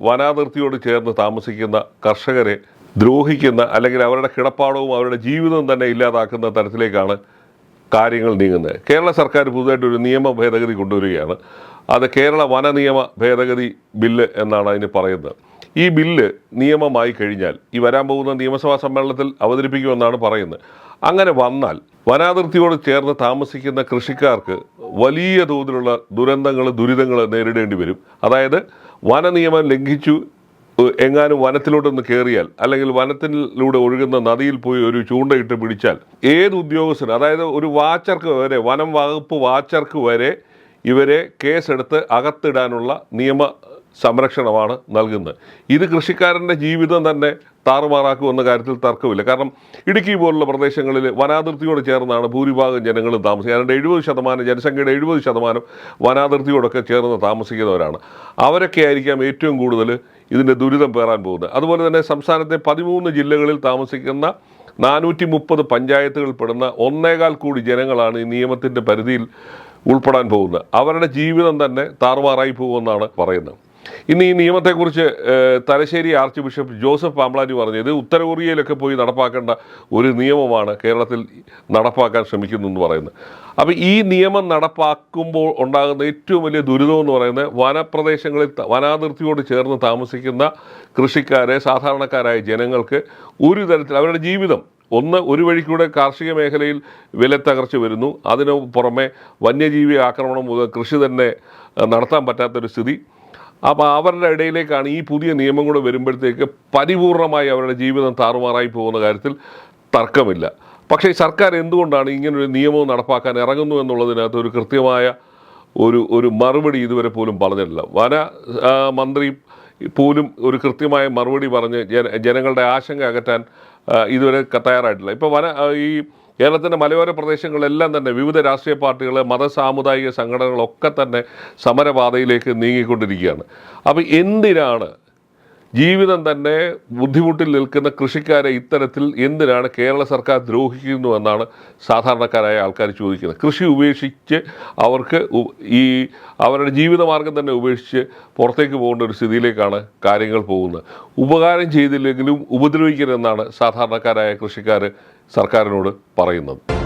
വനാതിർത്തിയോട് ചേർന്ന് താമസിക്കുന്ന കർഷകരെ ദ്രോഹിക്കുന്ന അല്ലെങ്കിൽ അവരുടെ കിടപ്പാടവും അവരുടെ ജീവിതവും തന്നെ ഇല്ലാതാക്കുന്ന തരത്തിലേക്കാണ് കാര്യങ്ങൾ നീങ്ങുന്നത്. കേരള സർക്കാർ പുതുതായിട്ട് ഒരു നിയമ ഭേദഗതി കൊണ്ടുവരികയാണ്. അത് കേരള വന നിയമ ഭേദഗതി ബില്ല് എന്നാണ് അതിന് പറയുന്നത്. ഈ ബില്ല് നിയമമായി കഴിഞ്ഞാൽ ഈ വരാൻ പോകുന്ന നിയമസഭാ സമ്മേളനത്തിൽ അവതരിപ്പിക്കുമെന്നാണ് പറയുന്നത്. അങ്ങനെ വന്നാൽ വനാതിർത്തിയോട് ചേർന്ന് താമസിക്കുന്ന കൃഷിക്കാർക്ക് വലിയ തോതിലുള്ള ദുരന്തങ്ങൾ ദുരിതങ്ങൾ നേരിടേണ്ടി വരും. അതായത് വന നിയമം ലംഘിച്ചു എങ്ങാനും വനത്തിലോട്ടൊന്ന് കയറിയാൽ അല്ലെങ്കിൽ വനത്തിലൂടെ ഒഴുകുന്ന നദിയിൽ പോയി ഒരു ചൂണ്ടയിട്ട് പിടിച്ചാൽ ഏത് ഉദ്യോഗസ്ഥന് അതായത് ഒരു വാച്ചർക്ക് വരെ വനം വകുപ്പ് വാച്ചർക്ക് വരെ ഇവരെ കേസെടുത്ത് അകത്തിടാനുള്ള നിയമ സംരക്ഷണമാണ് നൽകുന്നത്. ഇത് കൃഷിക്കാരന്റെ ജീവിതം തന്നെ താറുമാറാക്കുമെന്ന കാര്യത്തിൽ തർക്കമില്ല. കാരണം ഇടുക്കി പോലുള്ള പ്രദേശങ്ങളിൽ വനാതിർത്തിയോട് ചേർന്നാണ് ഭൂരിഭാഗം ജനങ്ങളും താമസിക്കുന്നത്. അതിന്റെ എഴുപത് ശതമാനം ജനസംഖ്യയുടെ എഴുപത് ശതമാനം വനാതിർത്തിയോടൊക്കെ ചേർന്ന് താമസിക്കുന്നവരാണ്. അവരൊക്കെ ആയിരിക്കാം ഏറ്റവും കൂടുതൽ ഇതിന്റെ ദുരിതം പേറാൻ പോകുന്നത്. അതുപോലെ തന്നെ സംസ്ഥാനത്തെ പതിമൂന്ന് ജില്ലകളിൽ താമസിക്കുന്ന നാനൂറ്റി മുപ്പത് പഞ്ചായത്തുകൾ പെടുന്ന ഒന്നേകാൽ കൂടി ജനങ്ങളാണ് ഈ നിയമത്തിന്റെ പരിധിയിൽ ഉൾപ്പെടാൻ പോകുന്നത്. അവരുടെ ജീവിതം തന്നെ താറുമാറായി പോകുമെന്നാണ് പറയുന്നത്. ഇന്ന് ഈ നിയമത്തെക്കുറിച്ച് Thalassery archbishop Joseph Pamplany പറഞ്ഞു ഇത് ഉത്തര കൊറിയയിലൊക്കെ പോയി നടപ്പാക്കേണ്ട ഒരു നിയമമാണ് കേരളത്തിൽ നടപ്പാക്കാൻ ശ്രമിക്കുന്നു എന്ന് പറയുന്നത്. അപ്പോൾ ഈ നിയമം നടപ്പാക്കുമ്പോൾ ഉണ്ടാകുന്ന ഏറ്റവും വലിയ ദുരിതം എന്ന് പറയുന്നത് വനപ്രദേശങ്ങളിൽ വനാതിർത്തിയോട് ചേർന്ന് താമസിക്കുന്ന കൃഷിക്കാരെ സാധാരണക്കാരായ ജനങ്ങൾക്ക് ഒരു തരത്തിൽ അവരുടെ ജീവിതം ഒന്ന് ഒരു വഴിക്കൂടെ കാർഷിക മേഖലയിൽ വിലത്തകർച്ച വരുന്നു. അതിനു പുറമെ വന്യജീവി ആക്രമണം മുതൽ കൃഷി തന്നെ നടത്താൻ പറ്റാത്തൊരു സ്ഥിതി. അപ്പോൾ അവരുടെ ഇടയിലേക്കാണ് ഈ പുതിയ നിയമം കൂടെ വരുമ്പോഴത്തേക്ക് പരിപൂർണമായി അവരുടെ ജീവിതം താറുമാറായി പോകുന്ന കാര്യത്തിൽ തർക്കമില്ല. പക്ഷേ സർക്കാർ എന്തുകൊണ്ടാണ് ഇങ്ങനൊരു നിയമം നടപ്പാക്കാൻ ഇറങ്ങുന്നു എന്നുള്ളതിനകത്ത് ഒരു കൃത്യമായ ഒരു ഒരു മറുപടി ഇതുവരെ പോലും പറഞ്ഞിട്ടില്ല. വന മന്ത്രി പോലും ഒരു കൃത്യമായ മറുപടി പറഞ്ഞ് ജന ജനങ്ങളുടെ ആശങ്ക അകറ്റാൻ ഇതുവരെ തയ്യാറായിട്ടില്ല. ഇപ്പോൾ വന ഈ കേരളത്തിന്റെ മലയോര പ്രദേശങ്ങളിലെല്ലാം തന്നെ വിവിധ രാഷ്ട്രീയ പാർട്ടികൾ മത സാമുദായിക സംഘടനകളൊക്കെ തന്നെ സമരപാതയിലേക്ക് നീങ്ങിക്കൊണ്ടിരിക്കുകയാണ്. അപ്പോൾ എന്തിനാണ് ജീവിതം തന്നെ ബുദ്ധിമുട്ടിൽ നിൽക്കുന്ന കൃഷിക്കാരെ ഇത്തരത്തിൽ എന്തിനാണ് കേരള സർക്കാർ ദ്രോഹിക്കുന്നു എന്നാണ് സാധാരണക്കാരായ ആൾക്കാർ ചോദിക്കുന്നത്. കൃഷി ഉപേക്ഷിച്ച് അവർക്ക് ഈ അവരുടെ ജീവിതമാർഗം തന്നെ ഉപേക്ഷിച്ച് പുറത്തേക്ക് പോകേണ്ട ഒരു സ്ഥിതിയിലേക്കാണ് കാര്യങ്ങൾ പോകുന്നത്. ഉപകാരം ചെയ്തില്ലെങ്കിലും ഉപദ്രവിക്കരുതെന്നാണ് സാധാരണക്കാരായ കൃഷിക്കാർ സർക്കാരിനോട് പറയുന്നത്.